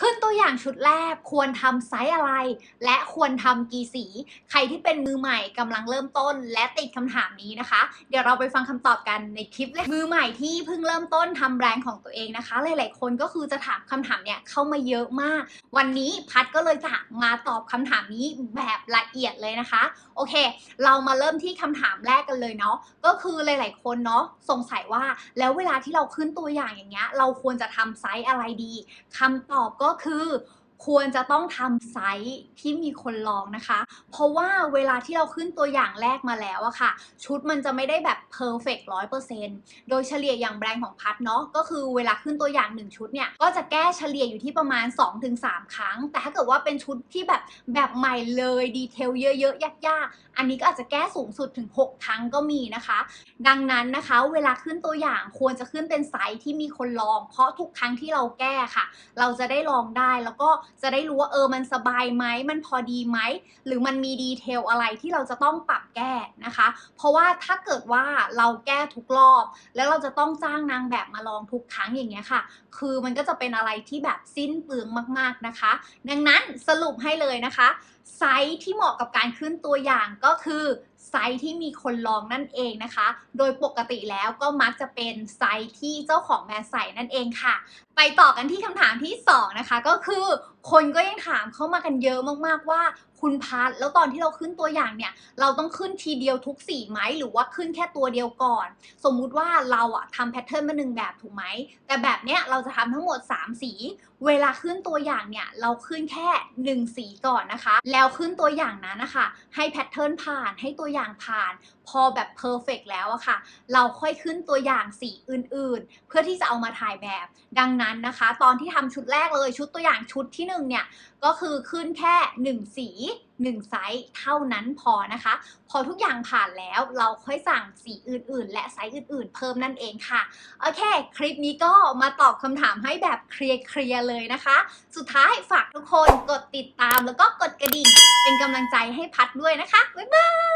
ขึ้นตัวอย่างชุดแรกควรทำไซส์อะไร และควรทำกี่สี ใครที่เป็นมือใหม่กำลังเริ่มต้น และติดคำถามนี้นะคะ เดี๋ยวเราไปฟังคำตอบกันในคลิปเลยมือใหม่ที่เพิ่งเริ่มต้นทำแบรนด์ของตัวเองนะคะ หลาย ๆ คนก็คือจะถามคำถามเนี่ยเข้ามาเยอะมาก วันนี้พัดก็เลยจะมาตอบคำถามนี้แบบละเอียดเลยนะคะ โอเค เรามาเริ่มที่คำถามแรกกันเลยเนาะก็คือหลาย ๆ คนเนาะสงสัยว่าแล้วเวลาที่เราขึ้นตัวอย่างอย่างเงี้ยเราควรจะทำไซส์อะไรดีคำตอบก็คือ ควรจะต้องทำไซส์ที่มีคนลองนะคะ เพราะว่าเวลาที่เราขึ้นตัวอย่างแรกมาแล้วอะค่ะ ชุดมันจะไม่ได้แบบเพอร์เฟกต์ร้อยเปอร์เซ็นต์โดยเฉลี่ยอย่างแบรนด์ของพัดเนาะก็คือเวลาขึ้นตัวอย่าง 1 ชุดเนี่ย ก็จะแก้เฉลี่ยอยู่ที่ประมาณ 2-3 ครั้ง แต่ถ้าเกิดว่าเป็นชุดที่แบบแบบใหม่เลยดีเทลเยอะๆยากๆ อันนี้ก็อาจจะแก้สูงสุดถึง 6 ครั้งก็มีนะคะ ดังนั้นนะคะ เวลาขึ้นตัวอย่างควรจะขึ้นเป็นไซส์ที่มีคนลอง เพราะทุกครั้งที่เราแก้ค่ะ เราจะได้ลองได้แล้วก็จะได้รู้ว่าเออมันสบายไหมมันพอดีไหมหรือมันมีดีเทลอะไรที่เราจะต้องปรับแก้นะคะ เพราะว่าถ้าเกิดว่าเราแก้ทุกรอบ แล้วเราจะต้องจ้างนางแบบมาลองทุกครั้งอย่างเงี้ยค่ะ คือมันก็จะเป็นอะไรที่แบบสิ้นเปลืองมาก ๆนะคะ ดังนั้นสรุปให้เลยนะคะไซส์ที่เหมาะกับการขึ้นตัวอย่างก็คือไซส์ที่มีคนลองนั่นเองนะคะ โดยปกติแล้วก็มักจะเป็นไซส์ที่เจ้าของแบรนด์ใส่นั่นเองค่ะ ไปต่อกันที่คำถามที่สองนะคะก็คือคนก็ยังถามเข้ามากันเยอะมากๆว่า คุณพัทแล้วตอนที่เราขึ้นตัวอย่างเนี่ย เราต้องขึ้นทีเดียวทุกสีไหมหรือว่าขึ้นแค่ตัวเดียวก่อน สมมุติว่าเราอะทำแพทเทิร์นมาหนึ่งแบบถูกไหม แต่แบบเนี้ยเราจะทำทั้งหมด 3 สี เวลาขึ้นตัวอย่างเนี่ย เราขึ้นแค่ 1 สีก่อนนะคะ แล้วขึ้นตัวอย่างนั้นนะคะให้แพทเทิร์นผ่านให้ตัวอย่างผ่าน พอแบบเพอร์เฟกแล้วอะค่ะ เราค่อยขึ้นตัวอย่างสีอื่นๆ เพื่อที่จะเอามาถ่ายแบบ ดังนั้นนะคะ ตอนที่ทำชุดแรกเลยชุดตัวอย่างชุดที่หนึ่งเนี่ยก็คือขึ้นแค่ 1 สี1 ไซส์เท่านั้นพอนะคะ พอทุกอย่างผ่านแล้วเราค่อยสั่งสีอื่นๆ และไซส์อื่นๆ เพิ่มนั่นเองค่ะ โอเค คลิปนี้ก็มาตอบคำถามให้แบบเคลียร์ๆเลยนะคะ สุดท้ายฝากทุกคนกดติดตามแล้วก็กดกระดิ่งเป็นกำลังใจให้พัดด้วยนะคะ บ๊ายบาย